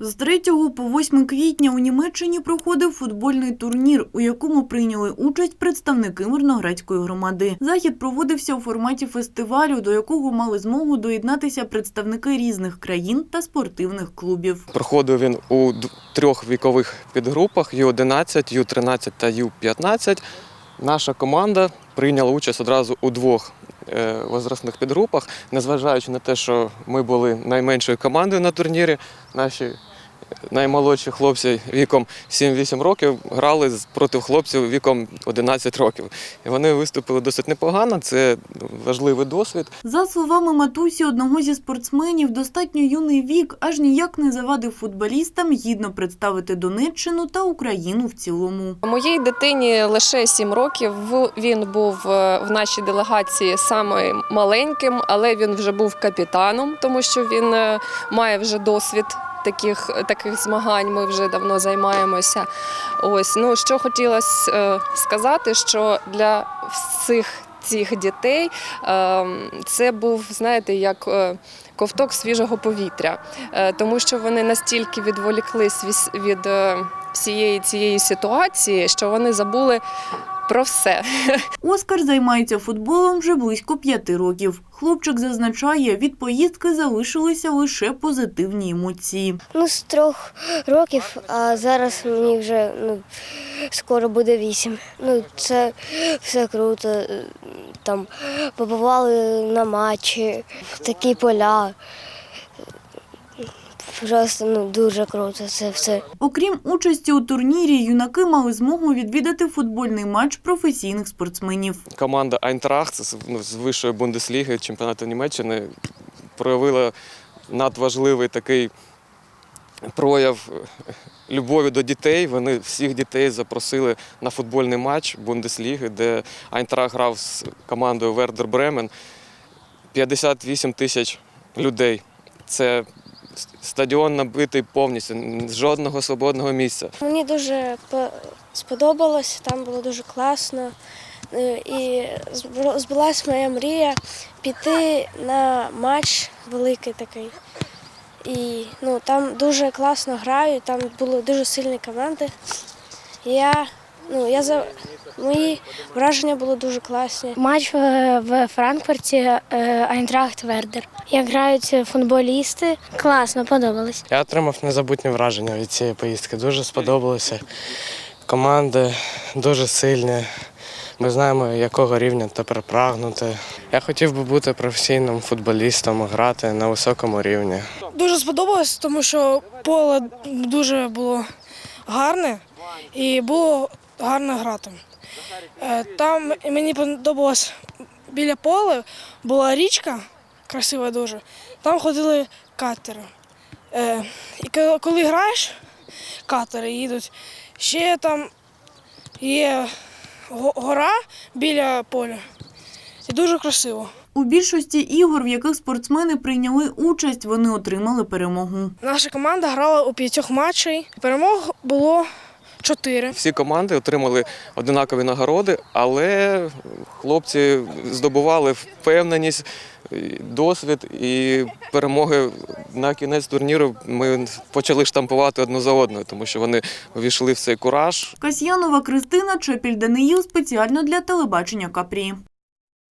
З 3 по 8 квітня у Німеччині проходив футбольний турнір, у якому прийняли участь представники Мирноградської громади. Захід проводився у форматі фестивалю, до якого мали змогу доєднатися представники різних країн та спортивних клубів. Проходив він у трьох вікових підгрупах Ю-11, Ю-13 та Ю-15. Наша команда прийняла участь одразу у двох е, возрастних підгрупах, незважаючи на те, що ми були найменшою командою на турнірі. Наші наймолодші хлопці віком 7-8 років грали з- проти хлопців віком 11 років. І вони виступили досить непогано. Це важливий досвід. За словами матусі одного зі спортсменів, достатньо юний вік аж ніяк не завадив футболістам гідно представити Донеччину та Україну в цілому. Моїй дитині лише 7 років. В- Він був е, в нашій делегації саме маленьким, але він вже був капітаном, тому що він е, має вже досвід. Таких таких змагань ми вже давно займаємося. Ось ну що хотілося е, сказати, що для всіх цих дітей е, це був, знаєте, як е, ковток свіжого повітря, тому що вони настільки відволіклись від всієї цієї ситуації, що вони забули про все. Оскар займається футболом вже близько п'яти років. Хлопчик зазначає, від поїздки залишилися лише позитивні емоції. Ну, з трьох років, а зараз мені вже ну, скоро буде вісім. Ну, це все круто. Там побували на матчі, такі поля. Просто ну, дуже круто це все. Окрім участі у турнірі, юнаки мали змогу відвідати футбольний матч професійних спортсменів. команда Айнтрахт з, ну, вищої Бундесліги чемпіонату Німеччини проявила надважливий такий прояв любові до дітей. Вони всіх дітей запросили на футбольний матч Бундесліги, де Айнтрахт грав з командою Вердер Бремен. 58 тисяч людей. Це стадіон набитий повністю, жодного свободного місця. Мені дуже по- сподобалось, там було дуже класно. Е, І збу- збулась моя мрія піти на матч великий такий. І ну, там дуже класно грають, там були дуже сильні команди. Я, ну, я за... Мої враження були дуже класні. Матч в, в Франкфурті е, Айнтрахт Вердер. Як грають футболісти, класно, подобалось. Я отримав незабутні враження від цієї поїздки. Дуже сподобалося. Команди дуже сильні. Ми знаємо, якого рівня тепер прагнути. Я хотів би бути професійним футболістом, грати на високому рівні. Дуже сподобалось, тому що поле дуже було гарне і було гарно грати. Е, Там мені подобалось біля поля була річка, красива дуже. Там ходили катери. Е, І коли граєш, катери їдуть. Ще там є гора біля поля. І дуже красиво. У більшості ігор, в яких спортсмени прийняли участь, вони отримали перемогу. Наша команда грала у п'ятьох матчах. Перемог було чотири. Всі команди отримали однакові нагороди, але хлопці здобували впевненість, досвід і перемоги на кінець турніру. Ми почали штампувати одну за одною, тому що вони увійшли в цей кураж. Касьянова Кристина, Чепіль Даниїл спеціально для телебачення Капрі.